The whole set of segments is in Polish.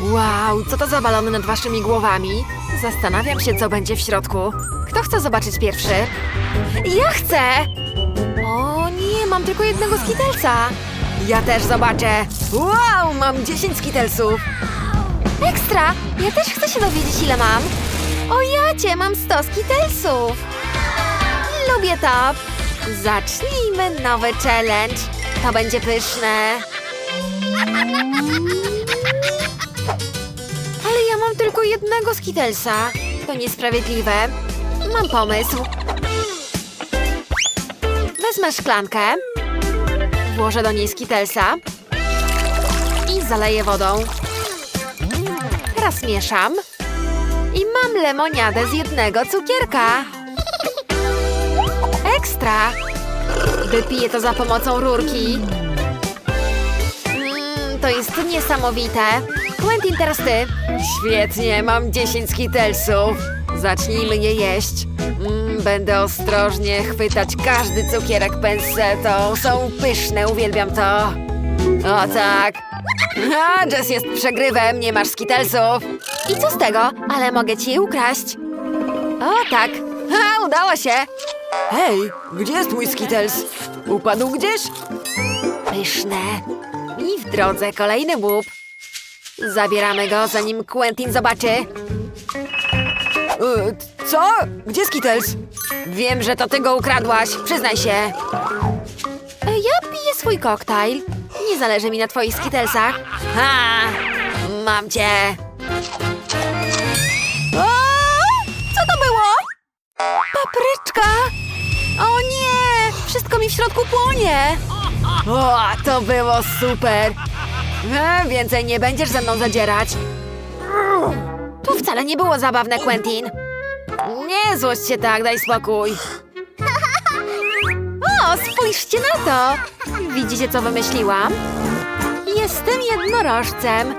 Wow, co to za balony nad waszymi głowami? Zastanawiam się, co będzie w środku. Kto chce zobaczyć pierwszy? Ja chcę! O nie, mam tylko jednego skitelsa. Ja też zobaczę. Wow, mam 10 skitelsów. Ekstra! Ja też chcę się dowiedzieć, ile mam. O jacie, mam 100 skitelsów. Lubię to. Zacznijmy nowy challenge. To będzie pyszne. Jednego skitelsa. To niesprawiedliwe. Mam pomysł. Wezmę szklankę, włożę do niej skitelsa i zaleję wodą. Teraz mieszam i mam lemoniadę z jednego cukierka. Ekstra! Wypiję to za pomocą rurki. Mm, to jest niesamowite. Quentin, teraz ty. Świetnie, mam 10 skitelsów. Zacznijmy je jeść. Mm, będę ostrożnie chwytać każdy cukierek pensetą. Są pyszne, uwielbiam to. O tak. A, Jess jest przegrywem, nie masz skitelsów. I co z tego? Ale mogę ci je ukraść. O tak. Udało się. Hej, gdzie jest mój skitels? Upadł gdzieś? Pyszne. I w drodze kolejny łup. Zabieramy go, zanim Quentin zobaczy. E, co? Gdzie Skittles? Wiem, że to ty go ukradłaś. Przyznaj się. Ja piję swój koktajl. Nie zależy mi na twoich Skittlesach. Ha! Mam cię. O! Co to było? Papryczka! O nie! Wszystko mi w środku płonie! O, to było super! E, więcej nie będziesz ze mną zadzierać. To wcale nie było zabawne, Quentin. Nie złość się tak, daj spokój. O, spójrzcie na to! Widzicie, co wymyśliłam? Jestem jednorożcem.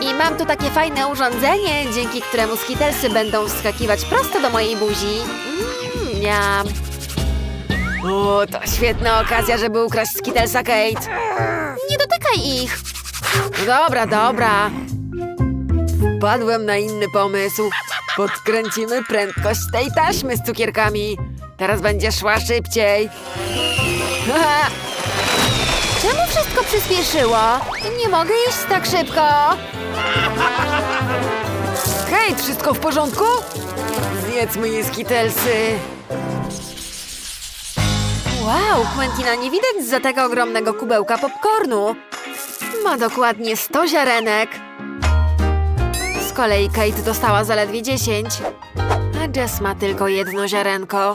I mam tu takie fajne urządzenie, dzięki któremu skitelsy będą wskakiwać prosto do mojej buzi. Mm, miam. O, to świetna okazja, żeby ukraść skitelsa Kate. Dotykaj ich. Dobra, dobra. Wpadłem na inny pomysł. Podkręcimy prędkość tej taśmy z cukierkami. Teraz będzie szła szybciej. Czemu wszystko przyspieszyło? Nie mogę iść tak szybko. Hej, wszystko w porządku? Zjedzmy je skitelsy. Wow, Quentina nie widać za tego ogromnego kubełka popcornu. Ma dokładnie 100 ziarenek. Z kolei Kate dostała zaledwie 10. A Jess ma tylko jedno ziarenko.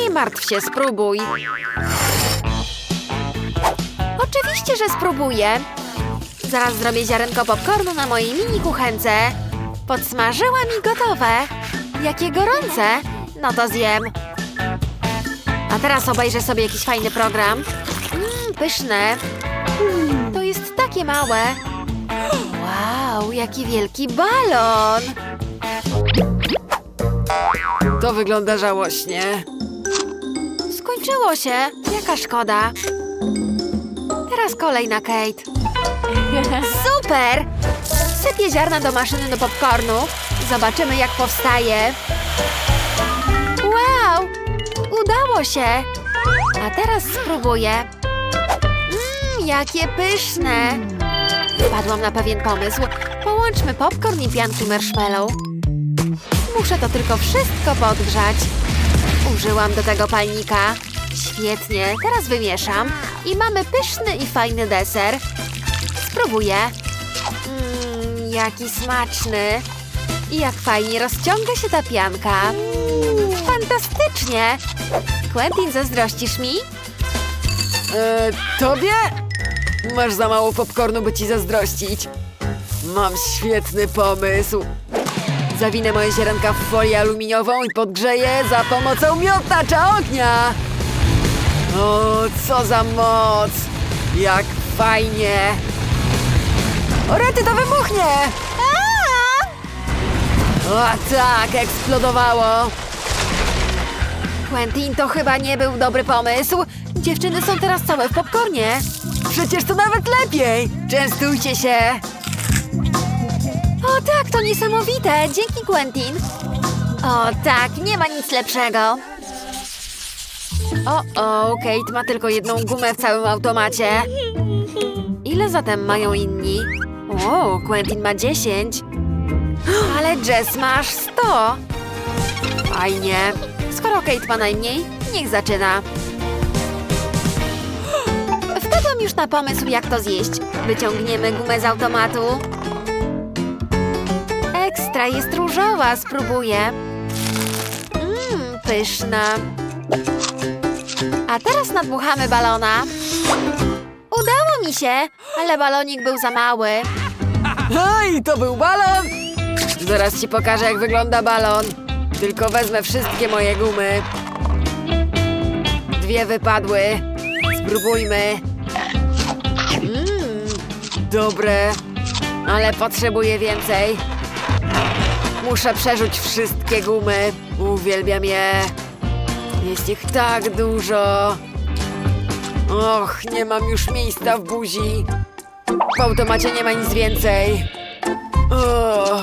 Nie martw się, spróbuj. Oczywiście, że spróbuję. Zaraz zrobię ziarenko popcornu na mojej mini kuchence. Podsmażyłam i gotowe. Jakie gorące. No to zjem. A teraz obejrzę sobie jakiś fajny program. Mmm, pyszne. Jest takie małe. Wow, jaki wielki balon! To wygląda żałośnie. Skończyło się. Jaka szkoda. Teraz kolej na Kate. Super! Sypię ziarna do maszyny do popcornu. Zobaczymy, jak powstaje. Wow! Udało się! A teraz spróbuję. Jakie pyszne! Wpadłam na pewien pomysł. Połączmy popcorn i pianki marshmallow. Muszę to tylko wszystko podgrzać. Użyłam do tego palnika. Świetnie, teraz wymieszam i mamy pyszny i fajny deser. Spróbuję. Mmm, jaki smaczny. I jak fajnie rozciąga się ta pianka. Fantastycznie! Quentin, zazdrościsz mi? E, tobie? Masz za mało popcornu, by ci zazdrościć. Mam świetny pomysł. Zawinę moje ziarenka w folię aluminiową i podgrzeję za pomocą miotacza ognia. O, co za moc! Jak fajnie! O, rety, to wybuchnie! O tak, eksplodowało! Quentin, to chyba nie był dobry pomysł. Dziewczyny są teraz całe w popcornie. Przecież to nawet lepiej! Częstujcie się! tak, to niesamowite! Dzięki, Quentin! O tak, nie ma nic lepszego. O, o, Kate ma tylko jedną gumę w całym automacie. Ile zatem mają inni? O, Quentin ma 10. Ale Jess masz 100. Fajnie. Skoro Kate ma najmniej, niech zaczyna. Wpadłam już na pomysł, jak to zjeść. Wyciągniemy gumę z automatu. Ekstra jest różowa, spróbuję. Mmm, pyszna. A teraz nadmuchamy balona. Udało mi się, ale balonik był za mały. Hej, to był balon! Zaraz ci pokażę, jak wygląda balon. Tylko wezmę wszystkie moje gumy. Dwie wypadły. Spróbujmy. Dobre. Ale potrzebuję więcej. Muszę przerzuć wszystkie gumy. Uwielbiam je. Jest ich tak dużo. Och, nie mam już miejsca w buzi. W automacie nie ma nic więcej. O,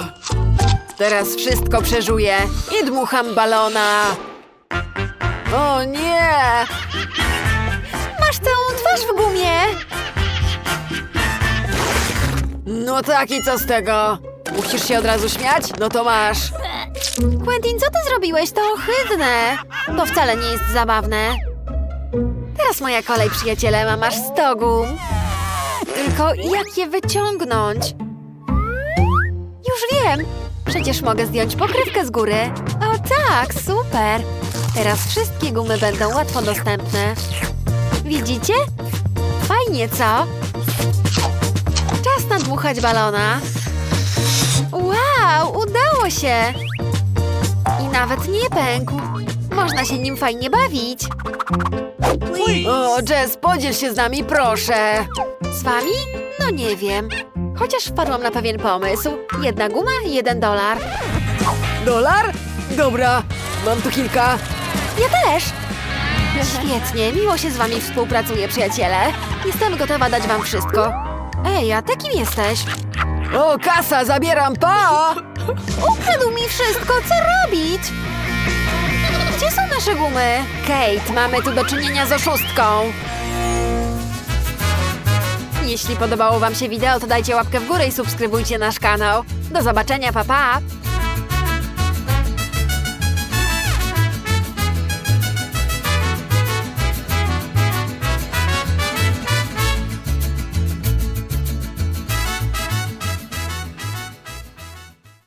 teraz wszystko przeżuję i dmucham balona. O nie! Masz całą twarz w gumie. No tak i co z tego? Musisz się od razu śmiać? No to masz. Quentin, co ty zrobiłeś? To ohydne. To wcale nie jest zabawne. Teraz moja kolej, przyjaciele. Mam aż 100 gum. Tylko jak je wyciągnąć? Już wiem. Przecież mogę zdjąć pokrywkę z góry. O tak, super. Teraz wszystkie gumy będą łatwo dostępne. Widzicie? Fajnie, co? Czas nadmuchać balona. Wow, udało się! I nawet nie pękł. Można się nim fajnie bawić. O, Jess, podziel się z nami, proszę. Z wami? No nie wiem. Chociaż wpadłam na pewien pomysł. Jedna guma, jeden dolar. Dolar? Dobra, mam tu kilka. Ja też! Świetnie, miło się z wami współpracuje, przyjaciele. Jestem gotowa dać wam wszystko. Ej, a ty kim jesteś? O, kasa, zabieram, pa! Ukradł mi wszystko, co robić? Gdzie są nasze gumy? Kate, mamy tu do czynienia z oszustką. Jeśli podobało wam się wideo, to dajcie łapkę w górę i subskrybujcie nasz kanał. Do zobaczenia, pa pa!